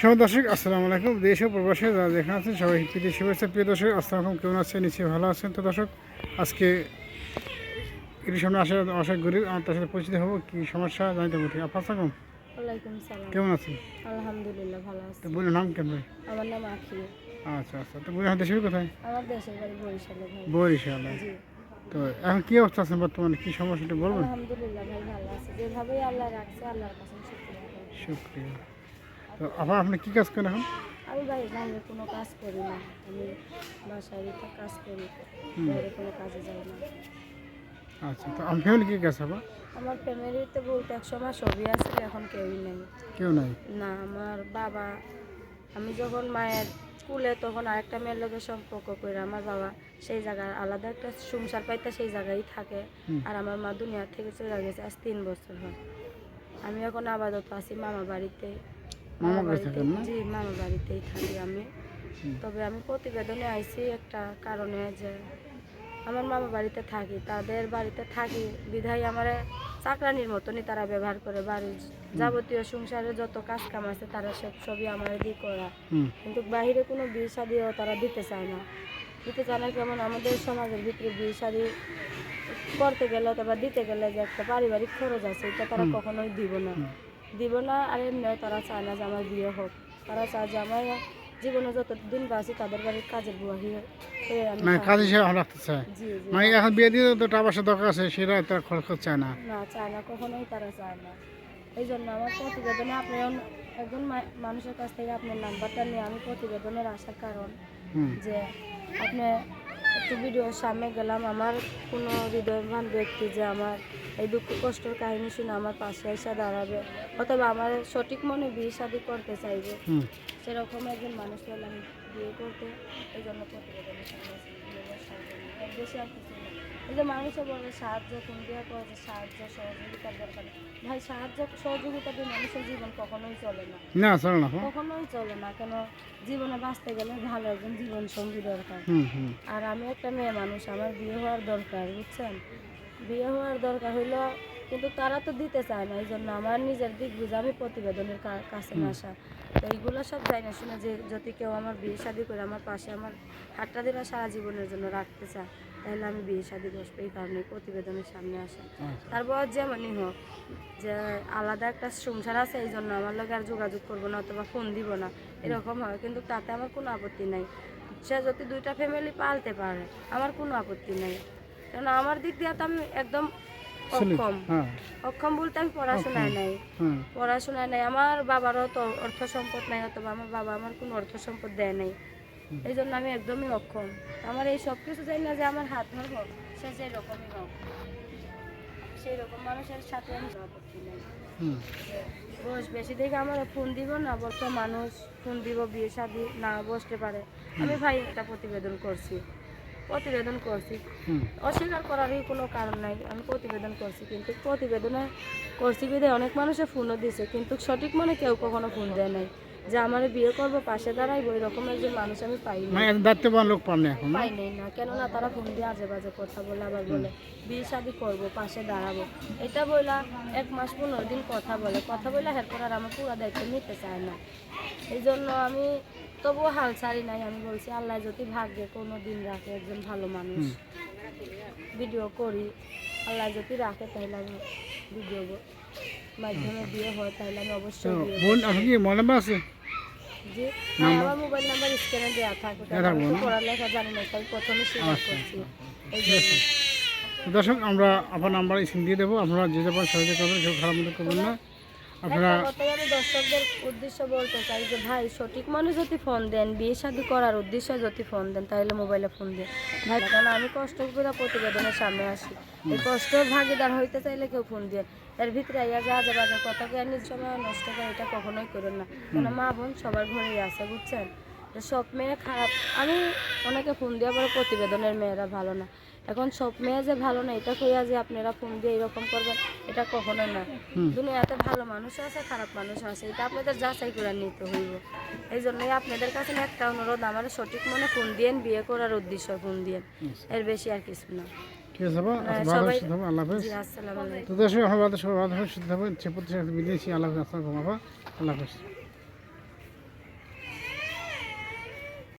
সব দর্শক আসসালামু আলাইকুম। দেশ ও প্রবাসে যারা যেখানে আছেন সবাই প্রীতি শুভেচ্ছা। প্রিয় দর্শক আসসালামু আলাইকুম। কেমন আছেন? নিশ্চয়ই ভালো আছেন। তো দর্শক আজকে এর সামনে আসা আশা করি আমার তার সাথে পরিচিত হব। কি সমস্যা? জানতে পারি আপনার সালাম। কেমন আছেন? আলহামদুলিল্লাহ ভালো আছি। তো বলে নাম কেন আমার নাম আখি আচ্ছা আচ্ছা। তো বলে দেশের কোথায়? আমার দেশের বাড়ি বরিশালে বরিশালে। তো এখন কি অবস্থা আছেন বর্তমানে? কি সমস্যাটা বলবেন? আলহামদুলিল্লাহ ভাই ভালো আছে। যেভাবেই আল্লাহ রাখছে আল্লাহর কাছে শুক্রিয়া। শুক্রিয়া। তো আবার আপনি কি কাজ করেন এখন? আমি ভাই বাইরে কোনো কাজ করি না। আমি বাসায় কাজ করি। বাইরে কোনো কাজে যাই না। আচ্ছা তো আমি ফ্যামিলি কি কাজ হবে আমার ফ্যামিলিতে বলতে এক সময় সবই আছে এখন কেউই নেই। কেউ নাই? না আমার বাবা আমি যখন মায়ের স্কুলে তখন আরেকটা মেয়ের লোকের সম্পর্ক করে। আমার বাবা সেই জায়গায় আলাদা একটা সংসার পাইতে সেই জায়গায় থাকে। আর আমার মা দুনিয়া থেকে চলে গেছে আজ তিন বছর হয়। আমি এখন আপাতত আছি মামা বাড়িতে। মামা কাছে থাকেন না? জি মামা বাড়িতেই থাকি আমি। তবে আমি প্রতিবেদনে আইছি একটা কারণে যে আমার মামা বাড়িতে থাকি তাদের বাড়িতে থাকি বিধায় আমার চাকরানির মতনই তারা ব্যবহার করে বাড়ির যাবতীয় সংসারে যত কাজ কাম আছে তারা সব সবই আমার দিয়ে করা। কিন্তু বাইরে কোনো বিয়ে শাদিও তারা দিতে চায় না। দিতে চায় না কেমন আমাদের সমাজের ভিতরে বিয়ে শাদি করতে গেলে অথবা দিতে গেলে যে একটা পারিবারিক খরচ আছে এটা তারা। কখনোই দিব না। দিব না আর এমনিও তারা চায় না যে আমার বিয়ে হোক। তারা চায় যে আমার জীবনে যতদিন বাঁচি তাদের বাড়ির কাজের বুয়া হয়ে মানে কাজ হিসেবে ভালো মানে এখন বিয়ে দিয়ে তো টাকা পয়সা দরকার আছে সেটা তারা খরচ চায় না। না চায় না কখনোই তারা চায় না। এই জন্য আমার প্রতিবেদনে আপনার একজন মানুষের কাছ থেকে আপনার নাম্বারটা নিয়ে আমি প্রতিবেদনের আসার কারণ যে আপনি ভিডিওর সামনে গেলাম, আমার কোনো হৃদয়বান ব্যক্তি যে আমার এই দুঃখ কষ্টের কাহিনী শুনে আমার পাশে এসে দাঁড়াবে, অথবা আমার সঠিক মনে বিয়ে শাদি করতে চাইবে। সেরকম একজন মানুষ পেলে আমি বিয়ে করতে এই জন্য প্রতিবেদনের সামনে বেশি আর কিছু না। এই যে বলে সাহায্য কোন দিয়ে করেছে সাহায্য সহযোগিতার দরকার ভাই সাহায্য সহযোগিতা দিয়ে মানুষের জীবন কখনোই চলে না। না চলো না কখনোই চলে না কেন জীবনে বাঁচতে গেলে ভালো একজন জীবন সঙ্গী দরকার আর আমি একটা মেয়ে মানুষ আমার বিয়ে হওয়ার দরকার বুঝছেন? বিয়ে হওয়ার দরকার হইল কিন্তু তারা তো দিতে চায় না এই জন্য আমার নিজের দিক বুঝে আমি প্রতিবেদনের কাছে আসা তো এইগুলো সব যাই না শুনে যে যদি কেউ আমার বিয়ে শাদি করে আমার পাশে আমার হাতটা দিলে সারা জীবনের জন্য রাখতে চায় তাহলে আমি বিয়ে শাদি বসবো এই কারণে প্রতিবেদনের সামনে আসা। আচ্ছা। তারপর যেমনই হোক যে আলাদা একটা সংসার আছে এই জন্য আমার লোক আর যোগাযোগ করব না অথবা ফোন দিব না এরকম হয়। কিন্তু তাতে আমার কোনো আপত্তি নাই। সে যদি দুইটা ফ্যামিলি পালতে পারে আমার কোনো আপত্তি নাই। কারণ আমার দিক দিয়ে তো আমি একদম অক্ষম। হ্যাঁ। অক্ষম বলতে আমি পড়াশোনায় নাই। হ্যাঁ। পড়াশোনায় নাই। আমার বাবারও তো অর্থ সম্পদ নাই অথবা আমার বাবা আমার কোনো অর্থ সম্পদ দেয় নাই। এই জন্য আমি একদমই অক্ষম। আমার এই সব কিছু চাই না যে আমার হাত ধরবো সে সেই রকমই হোক। সেই রকম মানুষের সাথে আমি আপত্তি নাই হুম। বেশি দেখে আমার ফোন দিব না বলতো মানুষ ফোন দিব বিয়ে শাদি না বসতে পারে। আমি ভাই একটা প্রতিবেদন করছি। প্রতিবেদন করছি। অস্বীকার করারই কোনো কারণ নাই আমি প্রতিবেদন করছি কিন্তু প্রতিবেদনে করছি বিধে অনেক মানুষে ফোনও দিছে কিন্তু সঠিক মনে কেউ কখনো ফোন দেয় নাই। যে আমার বিয়ে করব পাশে দাঁড়াইবো ওই রকম একজন মানুষ আমি পাই মানে দায়িত্ববান লোক পান না এখন? পাই নাই না কেননা তারা ফোন দিয়ে আজে বাজে কথা বলে আবার বলে বিয়ে শাদি করব পাশে দাঁড়াবো। এটা বইলা এক মাস পনেরো দিন কথা বলে কথা বলে এরপর আর আমার পুরো দায়িত্ব নিতে চায় না। এই জন্য আমি তবুও হাল ছাড়ি নাই আমি বলছি আল্লাহ যদি ভাগ্যে কোনো দিন রাখে একজন ভালো মানুষ। ভিডিও করি আল্লাহ যদি রাখে তাহলে আমি ভিডিও মাধ্যমে বিয়ে হয় তাহলে আমি অবশ্যই বোন কি মনে আছে? জি হ্যাঁ আমার মোবাইল নাম্বার স্ক্যানে দেওয়া থাকবে পড়ালেখা জানি না তাই প্রথমে স্বীকার আচ্ছা, করছি। তো দর্শক আমরা আপনার নাম্বার স্ক্রিন দিয়ে দেবো আপনারা যে যাবার সহযোগিতা করবেন কেউ খারাপ মনে করবেন না। আপনারা আমি দর্শকদের উদ্দেশ্য বলতে চাই যে ভাই সঠিক মানুষ যদি ফোন দেন বিয়ে শাদী করার উদ্দেশ্যে যদি ফোন দেন তাহলে মোবাইলে ফোন দেন। ভাই কারণ আমি কষ্ট করে প্রতিবেদনের সামনে আসি। এই কষ্ট ভাগিদার হইতে চাইলে কেউ ফোন দিয়ে এর ভিতরে ইয়া যা বাজে কথা জ্ঞানের সময় নষ্ট করে এটা কখনোই করেন না। কেন? মা বোন সবার ঘরেই আছে বুঝছেন? সব মেয়ে খারাপ। আমি অনেকে ফোন দিয়ে পরে প্রতিবেদনের মেয়েরা ভালো না। এখন সব মেয়ে যে ভালো না এটা কইয়া যে আপনারা ফোন দিয়ে এরকম করবেন এটা কখনো না। দুনিয়াতে ভালো মানুষ আছে খারাপ মানুষ আছে এটা আপনাদের যাচাই করে নিতে হইব। এই জন্যই আপনাদের কাছে একটা অনুরোধ আমার সঠিক মনে ফোন দিয়েন বিয়ে করার উদ্দেশ্য ফোন দিয়েন। এর বেশি আর কিছু না। ঠিক আছে বাবা। হ্যাঁ, ভালো আল্লাহ হাফেজ। জি আসসালামু আলাইকুম। তো দর্শক আমার সবাই ভালো থাকবেন সুস্থ সে প্রতিষ্ঠা বিদেশি আল্লাহ হাফেজ আল্লাহ হাফেজ।